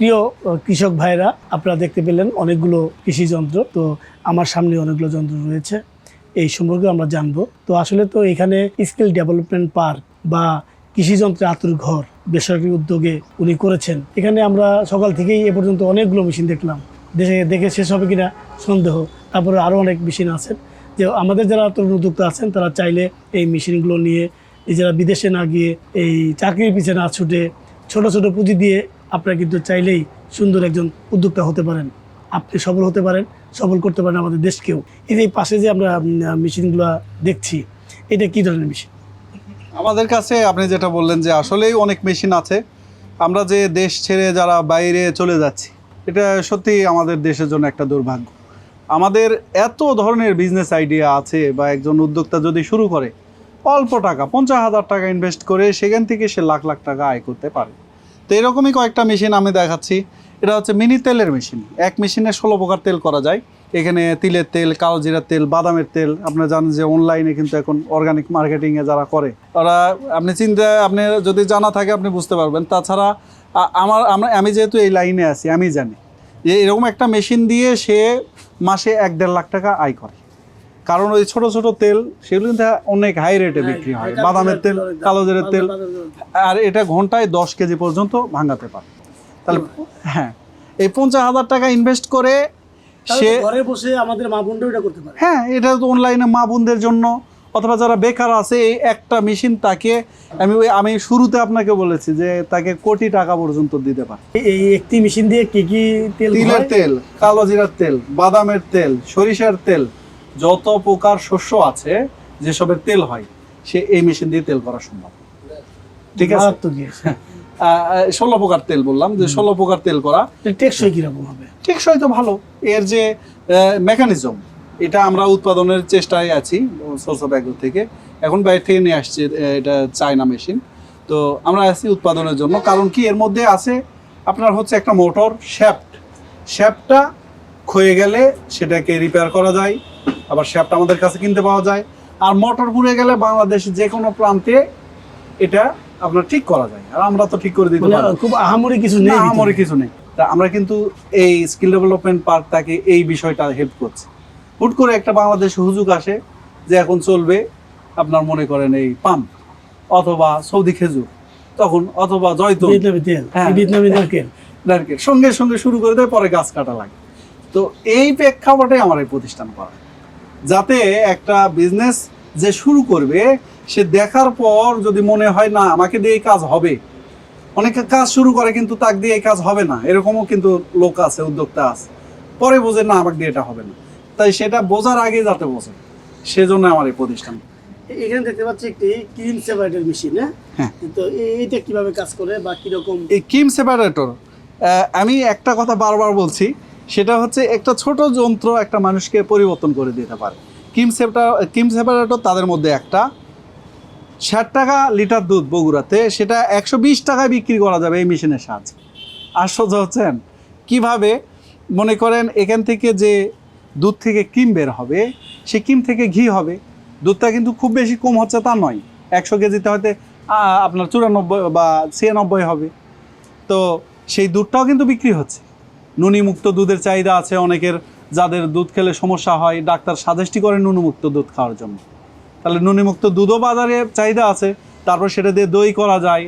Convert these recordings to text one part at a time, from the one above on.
প্রিয় কৃষক ভাইরা আপনারা দেখতে পেলেন অনেকগুলো কৃষি যন্ত্র। তো আমার সামনে অনেকগুলো যন্ত্র রয়েছে। এই সম্পর্কে আমরা জানব। তো আসলে তো এখানে স্কিল ডেভেলপমেন্ট পার্ক বা কৃষি যন্ত্রের আতুর ঘর বেসরকারি উদ্যোগে উনি করেছেন। এখানে আমরা সকাল থেকেই এ পর্যন্ত অনেকগুলো মেশিন দেখলাম। দেশে দেখে শেষ হবে কিনা সন্দেহ। তারপরে আরও অনেক মেশিন আছেন যে আমাদের যারা তরুণ উদ্যোক্তা আছেন, তারা চাইলে এই মেশিনগুলো নিয়ে নিজেরা বিদেশে না গিয়ে এই চাকরির পিছনে না ছুটে ছোট ছোট পুঁজি দিয়ে আপনারা কিন্তু চাইলেই সুন্দর একজন উদ্যোক্তা হতে পারেন। আপনি সফল হতে পারেন, সফল করতে পারেন আমাদের দেশকেও। এই যে পাশে যে আমরা মেশিনগুলো দেখছি, এটা কি ধরনের মেশিন? আমাদের কাছে আপনি যেটা বললেন যে আসলেই অনেক মেশিন আছে, আমরা যে দেশ ছেড়ে যারা বাইরে চলে যাচ্ছি, এটা সত্যি আমাদের দেশের জন্য একটা দুর্ভাগ্য। আমাদের এত ধরনের বিজনেস আইডিয়া আছে বা একজন উদ্যোক্তা যদি শুরু করে, অল্প টাকা, পঞ্চাশ হাজার টাকা ইনভেস্ট করে সেখান থেকে সে লাখ লাখ টাকা আয় করতে পারে। তো এরকমই কয়েকটা মেশিন আমি দেখাচ্ছি। এটা হচ্ছে মিনি তেলের মেশিন। এক মেশিনে ষোলো প্রকার তেল করা যায়। এখানে তিলের তেল কালো জিরার তেল, বাদামের তেল। আপনারা জানেন যে অনলাইনে কিন্তু এখন অর্গানিক মার্কেটিংয়ে যারা করে ওরা আপনি চিন্তা, আপনি যদি জানা থাকে আপনি বুঝতে পারবেন। তাছাড়া আমার, আমরা, আমি যেহেতু এই লাইনে আছি, আমি জানি যে এরকম একটা মেশিন দিয়ে সে মাসে এক দেড় লাখ টাকা আয় করে। কারণ ওই ছোট ছোট তেল সেগুলো কিন্তু অনেক হাই রেটে বিক্রি হয়। বাদামের তেল কালো জিরের তেল। আর এটা ঘন্টায় দশ কেজি পর্যন্ত ভাঙাতে পারে। তাহলে হ্যাঁ এই পঞ্চাশ হাজার টাকা ইনভেস্ট করে সে ঘরে বসে আমাদের মা বোনরা এটা করতে পারে। হ্যাঁ এটা তো অনলাইনে মা বোনদের জন্য অথবা যারা বেকার আছে এই একটা মেশিন তাকে আমি ওই আমি শুরুতে আপনাকে বলেছি যে তাকে কোটি টাকা পর্যন্ত দিতে পারে। এই- এই একটি মেশিন দিয়ে কি কি তেল তিলের তেল কালো জিরার তেল বাদামের তেল সরিষার তেল যত প্রকার শস্য আছে যেসবের তেল হয় সে এই মেশিন দিয়ে তেল করা সম্ভব। ঠিক আছে? মারাত্মক ষোলো প্রকার তেল বললাম যে ষোলো প্রকার তেল করা টেকসই কীরকম হবে? টেকসই তো ভালো। এর যে মেকানিজম এটা আমরা উৎপাদনের চেষ্টায় আছি সোর্স অফ অ্যাগ্রো থেকে। এখন বাইরে থেকে নিয়ে আসছে এটা চায়না মেশিন তো আমরা আছি উৎপাদনের জন্য। কারণ কি এর মধ্যে আছে আপনার হচ্ছে একটা মোটর শ্যাফট শ্যাফটটা ক্ষয়ে গেলে সেটাকে রিপেয়ার করা যায়। আবার শ্যাফট আমাদের কাছে কিনতে পাওয়া যায়। আর মোটর পুড়ে গেলে বাংলাদেশের যে কোনো প্রান্তে এটা আপনার ঠিক করা যায়। আর আমরা তো ঠিক করে দিতে মানে পারি। খুব আহামরি কিছু নেই। আমারই কিছু নেই। তা আমরা কিন্তু এই স্কিল ডেভেলপমেন্ট পার্ক তাকে এই বিষয়টা হেল্প করছে। হুট করে একটা বাংলাদেশ হুজুক আসে যে এখন চলবে আপনার মনে করেন এই পাম্প অথবা সৌদি খেজুর। তখন অথবা তেল হ্যাঁ। নারকেল। সঙ্গে সঙ্গে শুরু করে দেয় পরে গাছ কাটা লাগে। তো এই প্রেক্ষাপটে আমার এই প্রতিষ্ঠান করা। যাতে একটা বিজনেস যে শুরু করবে সে দেখার পর যদি মনে হয় না আমাকে দিয়ে এই কাজ হবে। অনেকে কাজ শুরু করে কিন্তু তাক দিয়ে এই কাজ হবে না। এরকমও কিন্তু লোক আছে উদ্যোক্তা আছে। পরে বোঝে না আমাকে দিয়ে এটা হবে না। তাই সেটা বোঝার আগে যাতে বোঝে। সেজন্য আমার এই প্রতিষ্ঠান। এখানে দেখতে পাচ্ছি একটি ক্রিম সেপারেটর মেশিন হ্যাঁ? হ্যাঁ। তো এইটা কীভাবে কাজ করে বা কীরকম? এই সেপারেটর আমি একটা কথা বারবার বলছি সেটা হচ্ছে একটা ছোট যন্ত্র একটা মানুষকে পরিবর্তন করে দিতে পারে। কিম সেপটা কিম সেপারেটর তাদের মধ্যে একটা। ষাট টাকা লিটার দুধ বগুড়াতে, সেটা একশো বিশ টাকায় বিক্রি করা যাবে এই মেশিনের সাহায্যে। আশ্চর্য হচ্ছেন, কীভাবে মনে করেন এখান থেকে যে দুধ থেকে কিম বের হবে, সে কিম থেকে ঘি হবে। দুধটা কিন্তু খুব বেশি কম হচ্ছে তা নয়। একশো কেজিতে হয়তো আপনার চুরানব্বই বা ছিয়ানব্বই হবে। তো সেই দুধটাও কিন্তু বিক্রি হচ্ছে। নুনিমুক্ত দুধের চাহিদা আছে অনেকের, যাদের দুধ খেলে সমস্যা হয়, ডাক্তার সাজেস্টই করে নুনিমুক্ত দুধ খাওয়ার জন্য। তাহলে নুনিমুক্ত দুধও বাজারে চাহিদা আছে, তারপর সেটা দিয়ে দই করা যায়,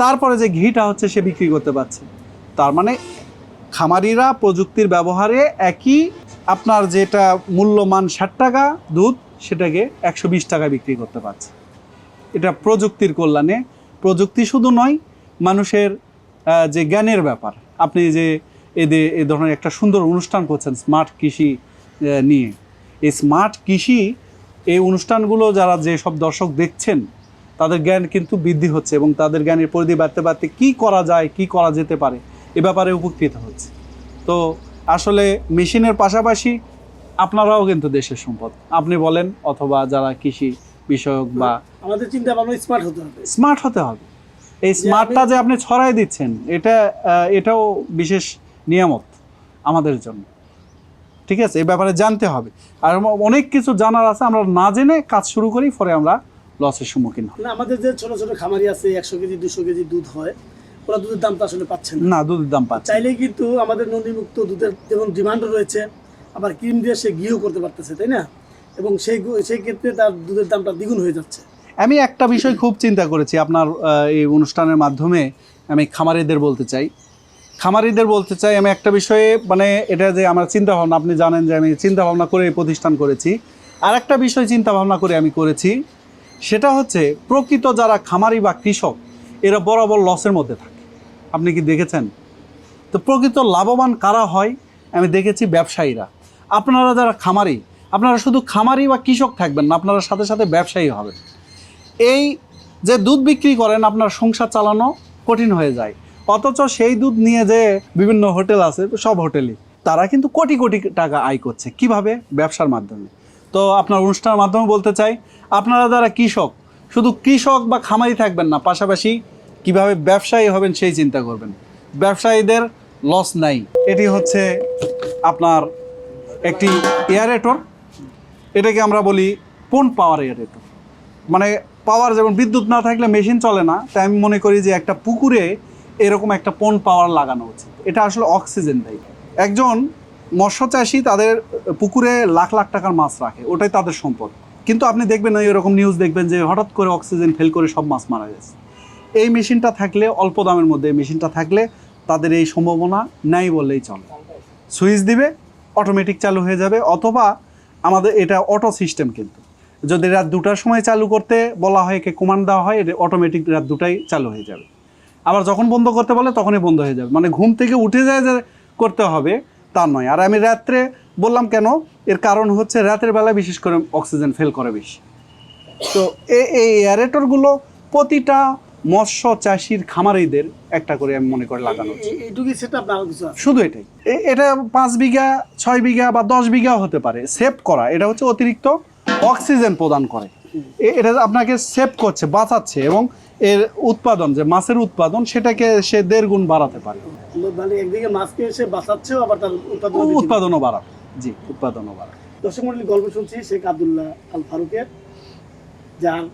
তারপরে যে ঘিটা হচ্ছে সে বিক্রি করতে পারছে। তার মানে খামারিরা প্রযুক্তির ব্যবহারে একই আপনার যেটা মূল্যমান ষাট টাকা দুধ, সেটাকে একশো বিশ টাকা বিক্রি করতে পারছে। এটা প্রযুক্তির কল্যাণে। প্রযুক্তি শুধু নয়, মানুষের যে জ্ঞানের ব্যাপার। আপনি যে এদের এ ধরনের একটা সুন্দর অনুষ্ঠান করছেন স্মার্ট কৃষি নিয়ে। এই স্মার্ট কৃষি এই অনুষ্ঠানগুলো যারা যে সব দর্শক দেখছেন তাদের জ্ঞান কিন্তু বৃদ্ধি হচ্ছে এবং তাদের জ্ঞানের পরিধি বাড়তে বাড়তে কী করা যায় কি করা যেতে পারে এ ব্যাপারে উপকৃত হচ্ছে। তো আসলে মেশিনের পাশাপাশি আপনারাও কিন্তু দেশের সম্পদ। আপনি বলেন অথবা যারা কৃষি বিষয়ক বা আমাদের চিন্তা ভাবনা স্মার্ট হতে হবে। স্মার্ট হতে হবে। এই স্মার্টটা যে আপনি ছড়াই দিচ্ছেন এটা এটাও বিশেষ নিয়ামত আমাদের জন্য। ঠিক আছে? এই ব্যাপারে জানতে হবে। আর অনেক কিছু জানার আছে আমরা না জেনে কাজ শুরু করি পরে আমরা লসের সম্মুখীন হই না আমাদের যে ছোট ছোট খামারি আছে একশো কেজি দুশো কেজি দুধ হয় ওরা দুধের দাম তো আসলে পাচ্ছে না। দুধের দাম পাচ্ছে চাইলেই কিন্তু আমাদের নদীমুক্ত দুধের যেমন ডিমান্ড রয়েছে আবার ক্রিম দিয়ে সে ঘিও করতে পারতেছে তাই না? এবং সেই সেই ক্ষেত্রে তার দুধের দামটা দ্বিগুণ হয়ে যাচ্ছে। আমি একটা বিষয় খুব চিন্তা করেছি আপনার এই অনুষ্ঠানের মাধ্যমে আমি খামারিদের বলতে চাই। খামারিদের বলতে চাই, আমি একটা বিষয়ে মানে এটা যে আমার চিন্তা ভাবনা আপনি জানেন যে আমি চিন্তা ভাবনা করে প্রতিষ্ঠান করেছি। আর একটা বিষয় চিন্তা ভাবনা করে আমি করেছি, সেটা হচ্ছে প্রকৃত যারা খামারি বা কৃষক, এরা বরাবর লসের মধ্যে থাকে। আপনি কি দেখেছেন? তো প্রকৃত লাভবান কারা হয়? আমি দেখেছি ব্যবসায়ীরা। আপনারা যারা খামারি, আপনারা শুধু খামারি বা কৃষক থাকবেন না, আপনারা সাথে সাথে ব্যবসায়ী হবেন। এই যে দুধ বিক্রি করেন, আপনার সংসার চালানো কঠিন হয়ে যায়। অথচ সেই দুধ নিয়ে যে বিভিন্ন হোটেল আছে, সব হোটেলই, তারা কিন্তু কোটি কোটি টাকা আয় করছে। কীভাবে? ব্যবসার মাধ্যমে। তো আপনার অনুষ্ঠানের মাধ্যমে বলতে চাই, আপনারা যারা কৃষক, শুধু কৃষক বা খামারি থাকবেন না, পাশাপাশি কীভাবে ব্যবসায়ী হবেন সেই চিন্তা করবেন। ব্যবসায়ীদের লস নাই। এটি হচ্ছে আপনার একটি এয়ারেটর এটাকে আমরা বলি পোন পাওয়ার এয়ারেটর মানে পাওয়ার যেমন বিদ্যুৎ না থাকলে মেশিন চলে না, তাই আমি মনে করি যে একটা পুকুরে এরকম একটা পোন পাওয়ার লাগানো উচিত। এটা আসলে অক্সিজেন দেয়। একজন মৎস্য চাষি তাদের পুকুরে লাখ লাখ টাকার মাছ রাখে, ওটাই তাদের সম্পদ। কিন্তু আপনি দেখবেন না এরকম নিউজ দেখবেন যে হঠাৎ করে অক্সিজেন ফেল করে সব মাছ মারা গেছে। এই মেশিনটা থাকলে, অল্প দামের মধ্যে এই মেশিনটা থাকলে তাদের এই সম্ভাবনা নাই বললেই চলে। সুইচ দিবে অটোমেটিক চালু হয়ে যাবে, অথবা আমাদের এটা অটো সিস্টেম কিন্তু। যদি রাত দুটার সময় চালু করতে বলা হয় কে কমান্ড দেওয়া হয় এটা অটোমেটিক রাত দুটাই চালু হয়ে যাবে। আবার যখন বন্ধ করতে বলে তখনই বন্ধ হয়ে যাবে। মানে ঘুম থেকে উঠে যায় যে করতে হবে তা নয়। আর আমি রাত্রে বললাম কেন? এর কারণ হচ্ছে রাতের বেলা বিশেষ করে অক্সিজেন ফেল করে বেশি। তো এ- এই এয়ারেটরগুলো প্রতিটা মৎস্য চাষির খামারিদের একটা করে আমি মনে করে লাগানো শুধু এটাই। এটা পাঁচ বিঘা ছয় বিঘা বা দশ বিঘাও হতে পারে। সেভ করা এটা হচ্ছে অতিরিক্ত অক্সিজেন প্রদান করে। এটা আপনাকে সেভ করছে বাঁচাচ্ছে এবং এর উৎপাদন যে মাছের উৎপাদন সেটাকে সে দেড় গুণ বাড়াতে পারে। মানে একদিকে মাছকে এসে বাঁচাচ্ছেও আবার তার উৎপাদন উৎপাদনও বাড়াবে। জি উৎপাদনও বাড়াবে। দর্শক মন্ডলী গল্প শুনছি শেখ আবদুল্লাহ আল ফারুকের যার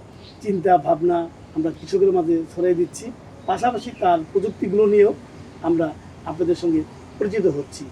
চিন্তা ভাবনা আমরা কৃষকের মাঝে ছড়াই দিচ্ছি। পাশাপাশি তার প্রযুক্তিগুলো নিয়েও আমরা আপনাদের সঙ্গে পরিচিত হচ্ছি।